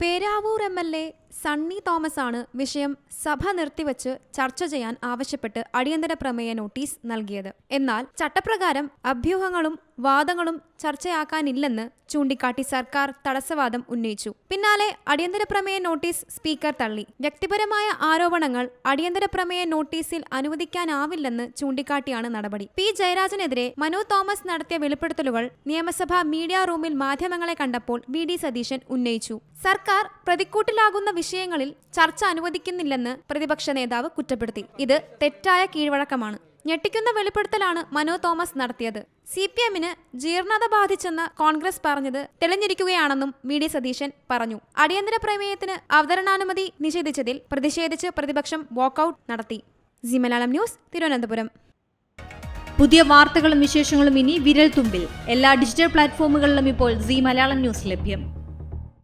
Peravoor M L A Sunny Thomas ആണ് വിഷയം സഭ നിർത്തിവച്ച് ചർച്ച ചെയ്യാൻ ആവശ്യപ്പെട്ട് അടിയന്തര പ്രമേയ നോട്ടീസ് നൽകിയത്. എന്നാൽ ചട്ടപ്രകാരം അഭ്യൂഹങ്ങളും വാദങ്ങളും ചർച്ചയാക്കാനില്ലെന്ന് ചൂണ്ടിക്കാട്ടി സർക്കാർ തടസ്സവാദം ഉന്നയിച്ചു. പിന്നാലെ അടിയന്തര പ്രമേയ നോട്ടീസ് സ്പീക്കർ തള്ളി. വ്യക്തിപരമായ ആരോപണങ്ങൾ അടിയന്തര പ്രമേയ നോട്ടീസിൽ അനുവദിക്കാനാവില്ലെന്ന് ചൂണ്ടിക്കാട്ടിയാണ് നടപടി. പി. ജയരാജനെതിരെ മനു തോമസ് നടത്തിയ വെളിപ്പെടുത്തലുകൾ നിയമസഭാ മീഡിയ റൂമിൽ മാധ്യമങ്ങളെ കണ്ടപ്പോൾ വി. ഡി. സതീശൻ ഉന്നയിച്ചു. സർക്കാർ പ്രതിക്കൂട്ടിലാകുന്ന വിഷയങ്ങളിൽ ചർച്ച അനുവദിക്കുന്നില്ലെന്ന് പ്രതിപക്ഷ നേതാവ് കുറ്റപ്പെടുത്തി. ഇത് തെറ്റായ കീഴ്വഴക്കമാണ്. ഞെട്ടിക്കുന്ന വെളിപ്പെടുത്തലാണ് മനോ തോമസ് നടത്തിയത്. സി പി എമ്മിന് ജീർണത ബാധിച്ചെന്ന് കോൺഗ്രസ് പറഞ്ഞത് തെളിഞ്ഞിരിക്കുകയാണെന്നും വി ഡി സതീശൻ പറഞ്ഞു. അടിയന്തര പ്രമേയത്തിന് അവതരണാനുമതി നിഷേധിച്ചതിൽ പ്രതിഷേധിച്ച് പ്രതിപക്ഷം വാക്കൌട്ട് നടത്തി. Zee Malayalam news Thiruvananthapuram. പുതിയ വാർത്തകളും വിശേഷങ്ങളും ഇനി വിരൽ തുമ്പിൽ എല്ലാ ഡിജിറ്റൽ പ്ലാറ്റ്ഫോമുകളിലും ഇപ്പോൾ സി മലയാളം ന്യൂസ് ലഭ്യം.